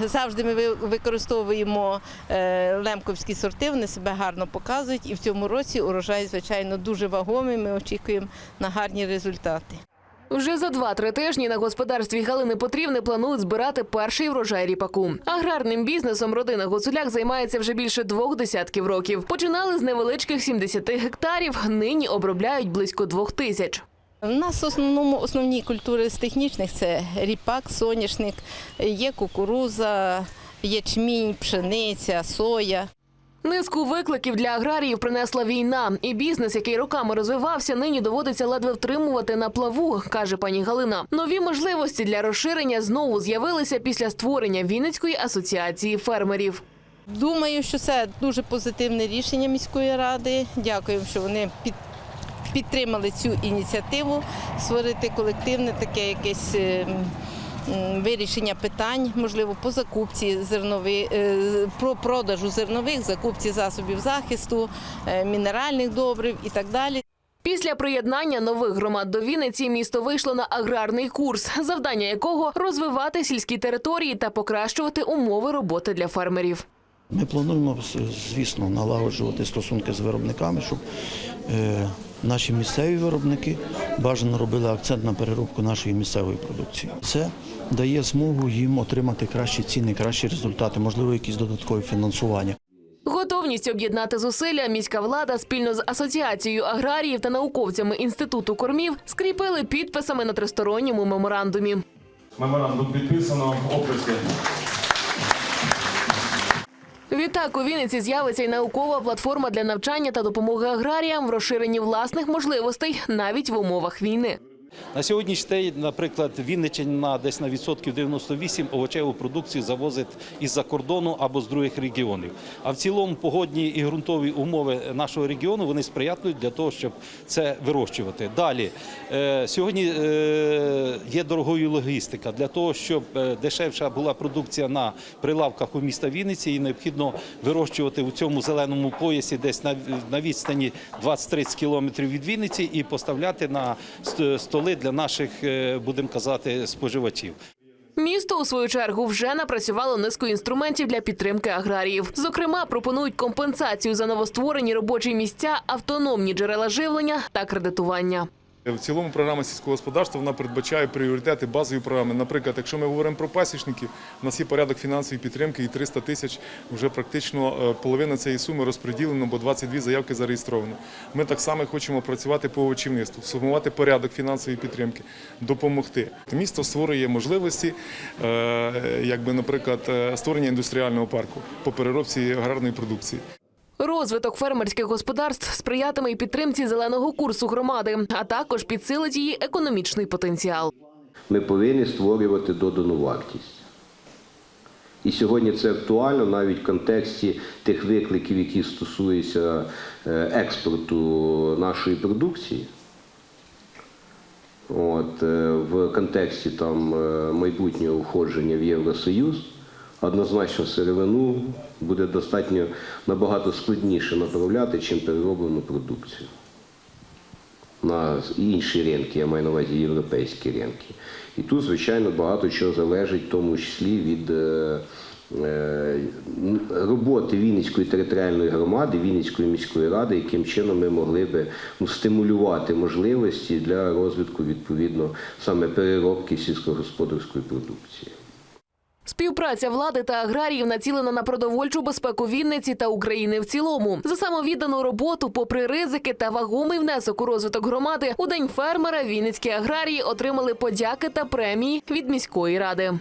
Завжди ми використовуємо е, лемковські сорти, вони себе гарно показують. І в цьому році урожай, звичайно, дуже вагомий. Ми очікуємо на гарні результати. Вже за два-три тижні на господарстві Галини Потрівни планують збирати перший врожай ріпаку. Аграрним бізнесом родина Гуцуляк займається вже більше двох десятків років. Починали з невеличких 70 гектарів, нині обробляють близько двох тисяч. У нас в основному основні культури з технічних це ріпак, соняшник, є кукуруза, ячмінь, пшениця, соя. Низку викликів для аграріїв принесла війна, і бізнес, який роками розвивався, нині доводиться ледве втримувати на плаву, каже пані Галина. Нові можливості для розширення знову з'явилися після створення Вінницької асоціації фермерів. Думаю, що це дуже позитивне рішення міської ради. Дякуємо, що вони під, підтримали цю ініціативу створити колективне таке якесь. е, Вирішення питань, можливо, по закупці зернових, про продажу зернових, закупці засобів захисту, е, мінеральних добрив і так далі. Після приєднання нових громад до Вінниці місто вийшло на аграрний курс, завдання якого розвивати сільські території та покращувати умови роботи для фермерів. Ми плануємо, звісно, налагоджувати стосунки з виробниками, щоб е, наші місцеві виробники бажано робили акцент на переробку нашої місцевої продукції. Це дає змогу їм отримати кращі ціни, кращі результати, можливо, якісь додаткові фінансування. Готовність об'єднати зусилля міська влада спільно з асоціацією аграріїв та науковцями інституту кормів скріпили підписами на тристоронньому меморандумі. Меморандум підписано. Оплески. Відтак у Вінниці з'явиться й наукова платформа для навчання та допомоги аграріям в розширенні власних можливостей навіть в умовах війни. На сьогоднішній день, наприклад, Вінниччина десь на відсотків 98 овочеву продукцію завозить із-за кордону або з других регіонів. А в цілому погодні і ґрунтові умови нашого регіону вони сприятливі для того, щоб це вирощувати. Далі е, сьогодні е, є дорогою логістика для того, щоб е, дешевша була продукція на прилавках у міста Вінниці, і необхідно вирощувати у цьому зеленому поясі десь на, відстані 20-30 кілометрів від Вінниці і поставляти на ст- столи для наших, е, будемо казати, споживачів. Місто у свою чергу вже напрацювало низку інструментів для підтримки аграріїв. Зокрема, пропонують компенсацію за новостворені робочі місця, автономні джерела живлення та кредитування. В цілому програма сільського господарства вона передбачає пріоритети базові програми. Наприклад, якщо ми говоримо про пасічників, у нас є порядок фінансової підтримки і 300 тисяч вже практично е, половина цієї суми розподілено, бо 22 заявки зареєстровано. Ми так само хочемо працювати по овочівництву, сформувати порядок фінансової підтримки, допомогти. Місто створює можливості, е, якби, наприклад, е, створення індустріального парку по переробці аграрної продукції. Розвиток фермерських господарств сприятиме й підтримці зеленого курсу громади, а також підсилить її економічний потенціал. Ми повинні створювати додану вартість. І сьогодні це актуально навіть в контексті тих викликів, які стосуються е, експорту нашої продукції. От, е, в контексті там, е, майбутнього входження в Євросоюз, однозначно сировину буде достатньо набагато складніше направляти, чим перероблену продукцію на інші ринки, я маю на увазі європейські ринки. І тут, звичайно, багато чого залежить, в тому числі від е, е, роботи Вінницької територіальної громади, Вінницької міської ради, яким чином ми могли би ну, стимулювати можливості для розвитку відповідно саме переробки сільськогосподарської продукції. Співпраця влади та аграріїв націлена на продовольчу безпеку Вінниці та України в цілому. За самовіддану роботу, попри ризики та вагомий внесок у розвиток громади, у день фермера вінницькі аграрії отримали подяки та премії від міської ради.